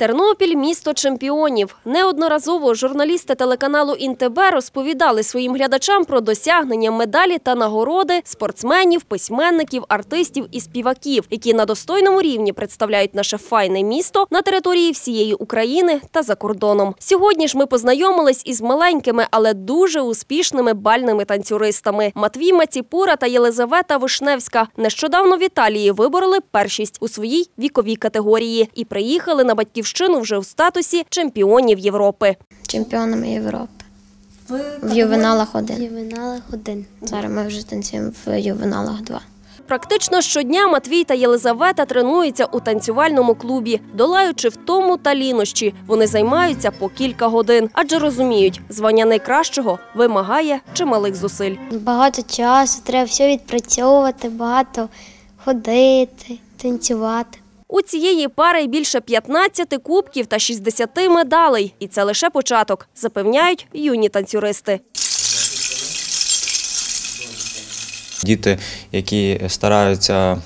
Тернопіль місто чемпіонів. Неодноразово журналісти телеканалу Інтеб розповідали своїм глядачам про досягнення медалі та нагороди спортсменів, письменників, артистів і співаків, які на достойному рівні представляють наше файне місто на території всієї України та за кордоном. Сьогодні ж ми познайомились із маленькими, але дуже успішними бальними танцюристами. Матвій Маціпура та Єлизавета Вишневська нещодавно в Італії вибороли першість у своїй віковій категорії і приїхали на батьківщину вже у статусі чемпіонів Європи. чемпіонами Європи. В ювеналах один. Ювеналах один. Зараз ми вже танцюємо в ювеналах два. Практично щодня Матвій та Єлизавета тренуються у танцювальному клубі, долаючи втому та лінощі. Вони займаються по кілька годин, адже розуміють, звання найкращого вимагає чималих зусиль. Багато часу, треба все відпрацьовувати, багато ходити, танцювати. У цієї пари більше 15 кубків та 60 медалей. І це лише початок, запевняють юні танцюристи. Діти, які стараються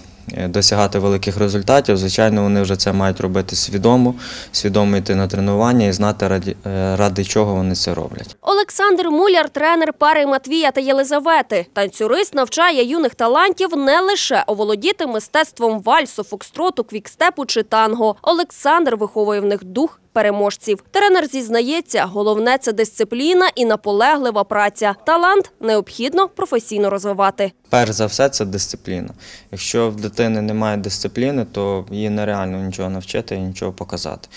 досягати великих результатів, звичайно, вони вже це мають робити свідомо, свідомо йти на тренування і знати, раді, е, ради чого вони це роблять. Олександр Муляр, тренер пари Матвія та Єлизавети. Танцюрист навчає юних талантів не лише оволодіти мистецтвом вальсу, фокстроту, квікстепу чи танго. Олександр виховує в них дух переможців. Тренер зізнається, головне це дисципліна і наполеглива праця. Талант необхідно професійно розвивати. Перш за все, це дисципліна. Якщо в дитини немає дисципліни, то їй нереально нічого навчити і нічого показати.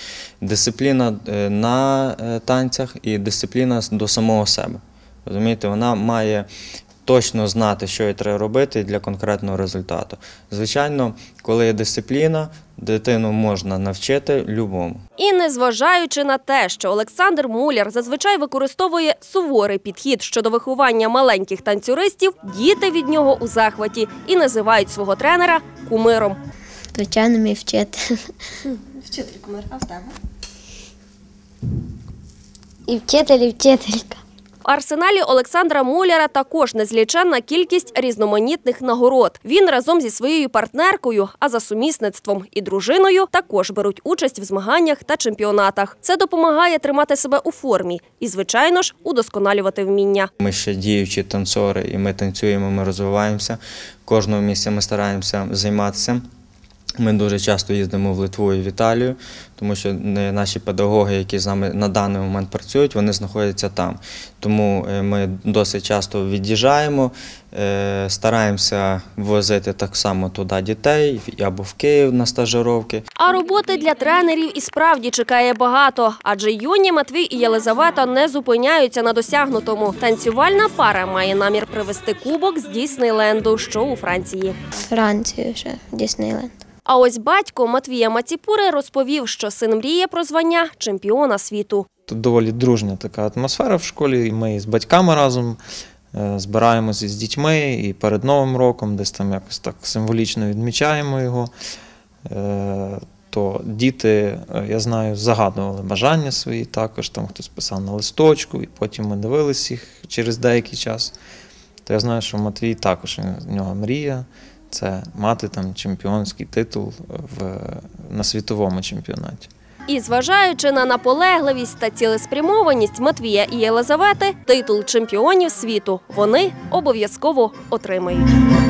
Дисципліна е, на е, танцях і дисципліна до самого себе. Розумієте, вона має точно знати, що їй треба робити для конкретного результату. Звичайно, коли є дисципліна, дитину можна навчити любому. І незважаючи на те, що Олександр Муляр зазвичай використовує суворий підхід щодо виховання маленьких танцюристів, діти від нього у захваті і називають свого тренера кумиром. Звичайно, мій вчитель. Вчитель кумир, а в тебе? І вчитель, і вчителька. Арсеналі Олександра Муляра також незліченна кількість різноманітних нагород. Він разом зі своєю партнеркою, а за сумісництвом і дружиною, також беруть участь в змаганнях та чемпіонатах. Це допомагає тримати себе у формі і, звичайно ж, удосконалювати вміння. Ми ще діючі танцори, і ми танцюємо, ми розвиваємося. Кожного місця ми стараємося займатися. Ми дуже часто їздимо в Литву і в Італію, тому що е, наші педагоги, які з нами на даний момент працюють, вони знаходяться там. Тому е, ми досить часто від'їжджаємо, е, стараємося возити так само туди дітей або в Київ на стажировки. А роботи для тренерів і справді чекає багато, адже юні Матвій і Єлизавета не зупиняються на досягнутому. Танцювальна пара має намір привезти кубок з Діснейленду, що у Франції. Францію ще Діснейленд. А ось батько Матвія Маціпури розповів, що син мріє про звання чемпіона світу. Тут доволі дружня така атмосфера в школі. і Ми з батьками разом е, збираємося з дітьми і перед Новим роком десь там якось так символічно відмічаємо його. Е, То діти, е, я знаю, загадували бажання свої також, там хтось писав на листочку, і потім ми дивились їх через деякий час. То я знаю, що Матвій також в нього мрія це мати там чемпіонський титул в, на світовому чемпіонаті. І зважаючи на наполегливість та цілеспрямованість Матвія і Єлизавети, титул чемпіонів світу вони обов'язково отримають.